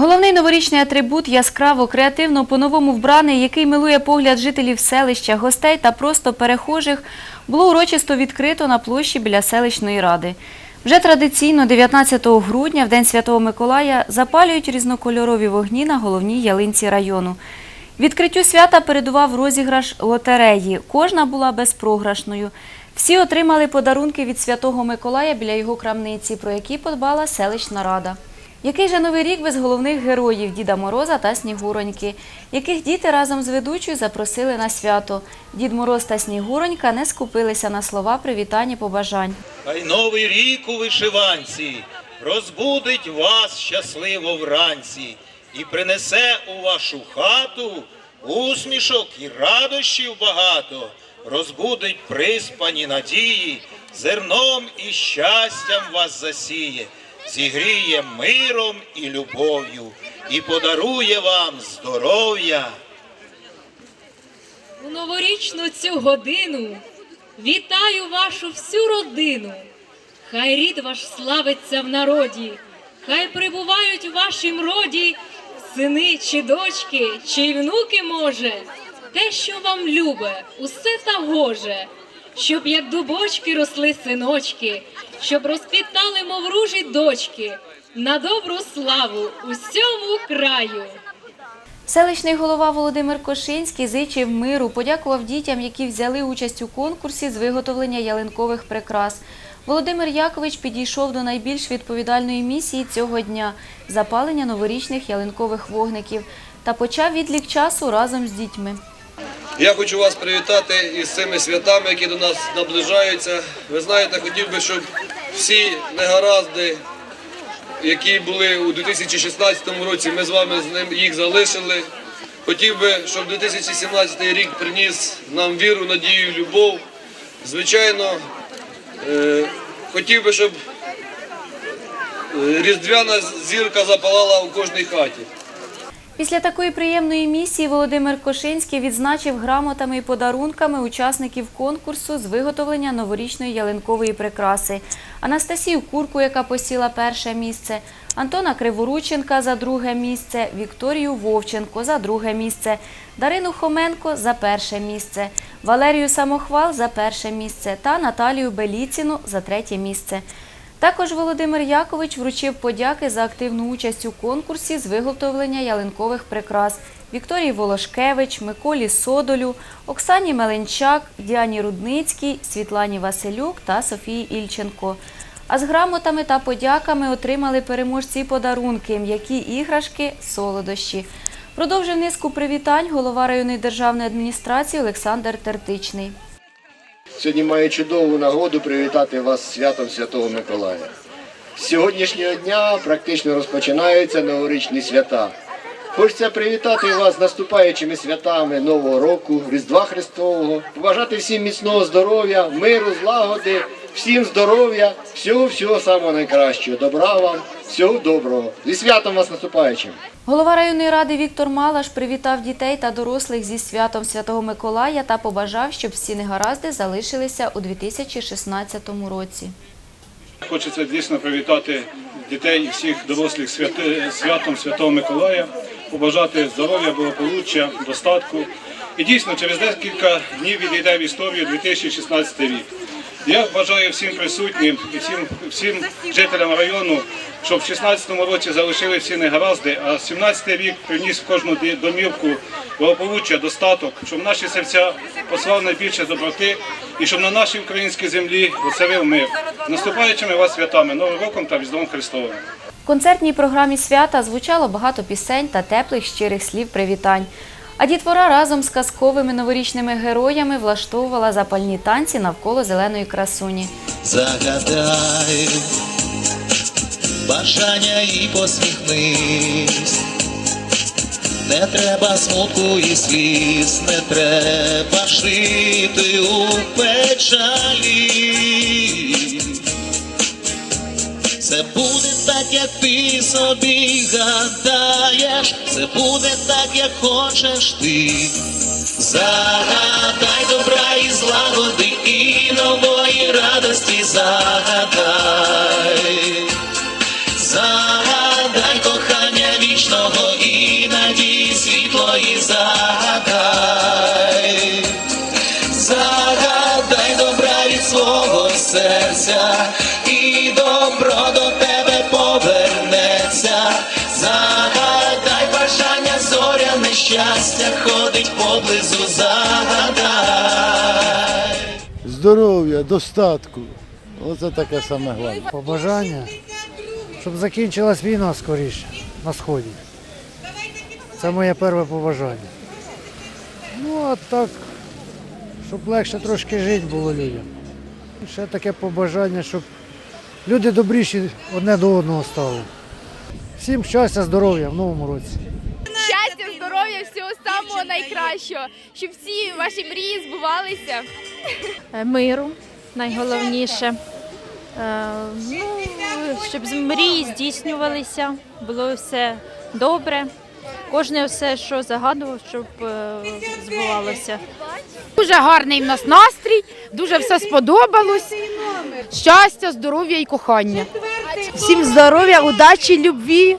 Головний новорічний атрибут яскраво, креативно, по-новому вбраний, який милує погляд жителів селища, гостей та просто перехожих, було урочисто відкрито на площі біля селищної ради. Вже традиційно 19 грудня, в День Святого Миколая, запалюють різнокольорові вогні на головній ялинці району. Відкриттю свята передував розіграш лотереї. Кожна була безпрограшною. Всі отримали подарунки від Святого Миколая біля його крамниці, про які подбала селищна рада. Який же новий рік без головних героїв Діда Мороза та Снігуроньки, яких діти разом з ведучою запросили на свято. Дід Мороз та Снігуронька не скупилися на слова привітань і побажань. Хай новий рік у вишиванці розбудить вас щасливо вранці і принесе у вашу хату усмішок і радощів багато, розбудить приспані надії, зерном і щастям вас засіє, зігріє миром і любов'ю і подарує вам здоров'я. У новорічну цю годину вітаю вашу всю родину. Хай рід ваш славиться в народі, хай прибувають в вашім роді сини чи дочки, чи й внуки може, те, що вам любе, усе та гоже, щоб як дубочки росли синочки, щоб розквітали, мов ружі дочки, на добру славу усьому краю. Селищний голова Володимир Кошинський зичив миру, подякував дітям, які взяли участь у конкурсі з виготовлення ялинкових прикрас. Володимир Якович підійшов до найбільш відповідальної місії цього дня запалення новорічних ялинкових вогників та почав відлік часу разом з дітьми. Я хочу вас привітати із цими святами, які до нас наближаються. Ви знаєте, хотів би, щоб всі негаразди, які були у 2016 році, ми з вами з ним їх залишили. Хотів би, щоб 2017 рік приніс нам віру, надію, любов. Звичайно, е, хотів би, щоб е, різдвяна зірка запалала у кожній хаті. Після такої приємної місії Володимир Кошинський відзначив грамотами і подарунками учасників конкурсу з виготовлення новорічної ялинкової прикраси. Анастасію Курку, яка посіла перше місце, Антона Криворученка за друге місце, Вікторію Вовченко за друге місце, Дарину Хоменко за перше місце, Валерію Самохвал за перше місце. Та Наталію Беліціну за третє місце. Також Володимир Якович вручив подяки за активну участь у конкурсі з виготовлення ялинкових прикрас Вікторії Волошкевич, Миколі Содолю, Оксані Меленчак, Діані Рудницькій, Світлані Василюк та Софії Ільченко. А з грамотами та подяками отримали переможці подарунки, м'які іграшки, солодощі. Продовжив низку привітань голова районної державної адміністрації Олександр Тертичний. Сьогодні маю чудову нагоду привітати вас святом Святого Миколая. З сьогоднішнього дня практично розпочинаються новорічні свята. Хочеться привітати вас з наступаючими святами Нового року, Різдва Христового, побажати всім міцного здоров'я, миру, злагоди, всім здоров'я, всього всього самого найкращого. Добра вам, всього доброго. Зі святом вас наступаючим! Голова районної ради Віктор Малаш привітав дітей та дорослих зі святом Святого Миколая та побажав, щоб всі негаразди залишилися у 2016 році. Хочеться дійсно привітати дітей і всіх дорослих святом Святого Миколая, побажати здоров'я, благополуччя, достатку. І дійсно через декілька днів відійде в історію 2016 рік. Я бажаю всім присутнім і всім, всім жителям району, щоб в 2016 році залишили всі негаразди, а 17 рік приніс кожну домівку благополуччя, достаток, щоб наші серця послав найбільше доброти і щоб на нашій українській землі оцарив мир. Наступаючими вас святами, Новим роком та Різдвом Христовим. В концертній програмі свята звучало багато пісень та теплих щирих слів привітань. А дітвора разом з казковими новорічними героями влаштовувала запальні танці навколо зеленої красуні. Загадай бажання і посміхнись. Не треба смутку і сліз, не треба жити у печалі. Це буде як ти собі гадаєш, все буде так, як хочеш ти. Загадай добра і злагоди, і нової радості загадай. Загадай кохання вічного і надії світлої загадай. Загадай добра від свого серця. Поблизу, загадай. здоров'я, достатку. Оце таке саме головне. побажання, щоб закінчилась війна скоріше на сході. Це моє перше побажання. Ну а так, щоб легше трошки жити було людям. І Ще таке побажання, щоб люди добріші одне до одного стали. Всім щастя, здоров'я в новому році. Щастя, здоров'я, всього самого найкращого, щоб всі ваші мрії збувалися. Е, миру найголовніше. Е, Ну, щоб мрії здійснювалися, було все добре. Кожне все, що загадував, щоб е, збувалося. Дуже гарний в нас настрій, дуже все сподобалось. Щастя, здоров'я і кохання. Всім здоров'я, удачі, любві,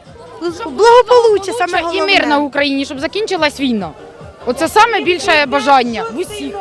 благополуччя саме І мир на Україні, щоб закінчилась війна. Оце саме більше бажання в усіх.